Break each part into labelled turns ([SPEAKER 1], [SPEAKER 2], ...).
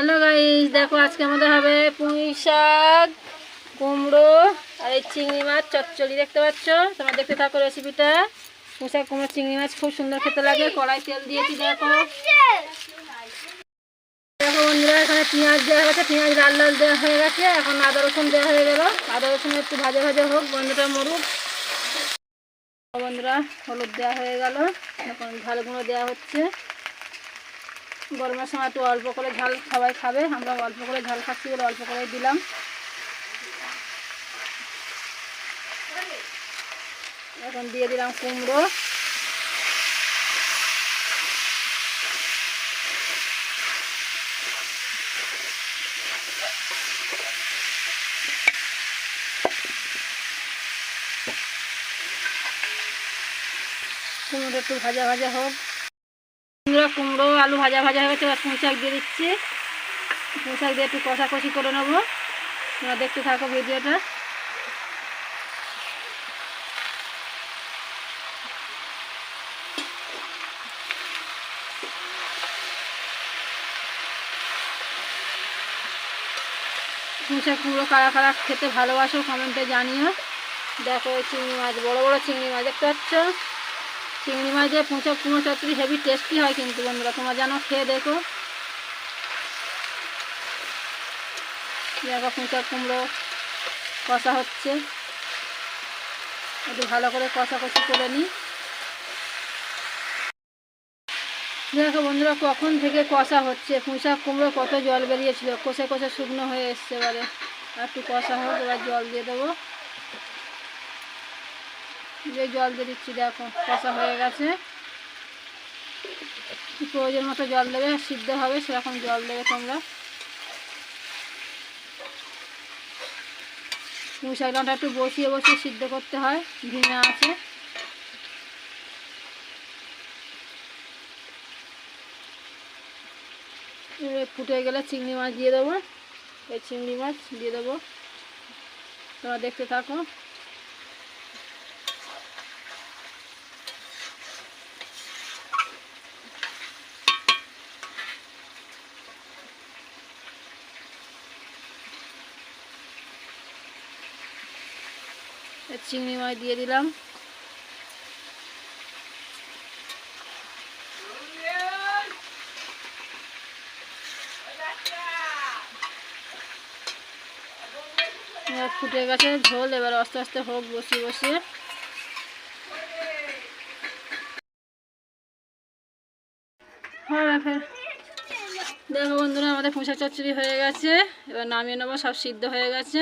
[SPEAKER 1] Hello guys, দেখো আজকে আমাদের হবে পুঁই শাক, কুমড়ো আর এই চিংড়ি মাছ, চচ্চড়ি দেখতে পাচ্ছ? তোমরা দেখতে থাকো রেসিপিটা পুঁই শাক, কুমড়ো, চিংড়ি মাছ খুব সুন্দর খেতে লাগে। কড়াই তেল দিয়েছি, দেখো। দেখো বন্ধুরা, এখানে পেঁয়াজ দেওয়া হয়েছে পেঁয়াজ, লাল লাল দেওয়া হয়ে গেছে। এখন আদা, রসুন দেওয়া হয়ে গেল। আদা, রসুন একটু ভাজা ভাজা হোক, বন্ধুটা মরুক। বন্ধুরা, হলুদ দেওয়া হয়ে গেল। এখন ঝাল গুঁড়ো দেওয়া হচ্ছে। গরমের সময় একটু অল্প করে ঝাল সবাই খাবে। আমরা অল্প করে ঝাল খাচ্ছি বলে অল্প করে দিলাম। এখন দিয়ে দিলাম কুমড়ো। কুমড়ো একটু ভাজা ভাজা হোক। কুমড়ো কুমড়ো, আলু ভাজা ভাজা হয়ে গেছে। এবার পুঁই শাক দিয়ে দিচ্ছি। পুঁই শাক দিয়ে একটু কষাকষি করে নেব। তোমরা দেখতে থাকো ভিডিওটা। পুঁই শাক, কুমড়ো কারা কারা খেতে ভালোবাসো, কমেন্টে জানিও। দেখো চিংড়ি মাছ, বড় বড় চিংড়ি মাছ দেখতে পাচ্ছ? চিংড়ি মাছ মাছের পুঁচা কুমড়ো চচ্চড়ি, হেভি টেস্টি হয় কিন্তু বন্ধুরা। তোমরা জানো, খেয়ে দেখো। দেখো পুঁচা কুমড়ো কষা হচ্ছে। একটু ভালো করে কষা কষাকষি করে নিই। দেখো বন্ধুরা, কখন থেকে কষা হচ্ছে? পুঁচা কুমড়ো কত জল বেরিয়েছিল? কষে কষে শুকনো হয়ে এসছে এবারে। একটু কষা হোক, এবার জল দিয়ে দেবো। যে জল দিয়ে দিচ্ছি, দেখো, কষা হয়ে গেছে। প্রয়োজন মতো জল দেবে, সিদ্ধ হবে, সেরকম জল দেবে তোমরা। পুঁই শাকটা একটু বসিয়ে বসিয়ে সিদ্ধ করতে হয় ধিমে আছে। ফুটে গেলে চিংড়ি মাছ দিয়ে দেবো। এই চিংড়ি মাছ দিয়ে দেবো। তোমরা দেখতে থাকো। চিংড়ি মাছ দিয়ে দিলাম। ফুটে গেছে ঝোল, এবার আস্তে আস্তে হোক হ্যাঁ ফের দেখো বন্ধুরা, আমাদের পুঁশা চচ্চড়ি হয়ে গেছে। এবার নামিয়ে নেব, সব সিদ্ধ হয়ে গেছে।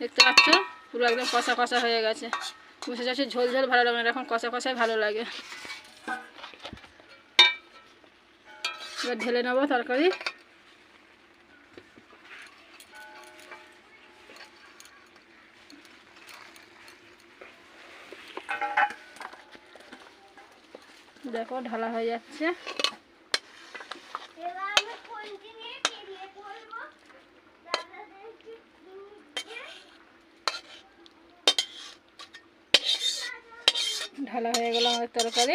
[SPEAKER 1] দেখতে পাচ্ছ? পুরো একদম কষা কষা হয়ে গেছে। পুঁশা চচ্চড়ি ঝোল ঝোল ভালো লাগে না, এখন কষা কষাই ভালো লাগে। এবার ঢেলে নেব তরকারি। দেখো ঢালা হয়ে যাচ্ছে। ঢালা হয়ে গেল আমাদের তরকারি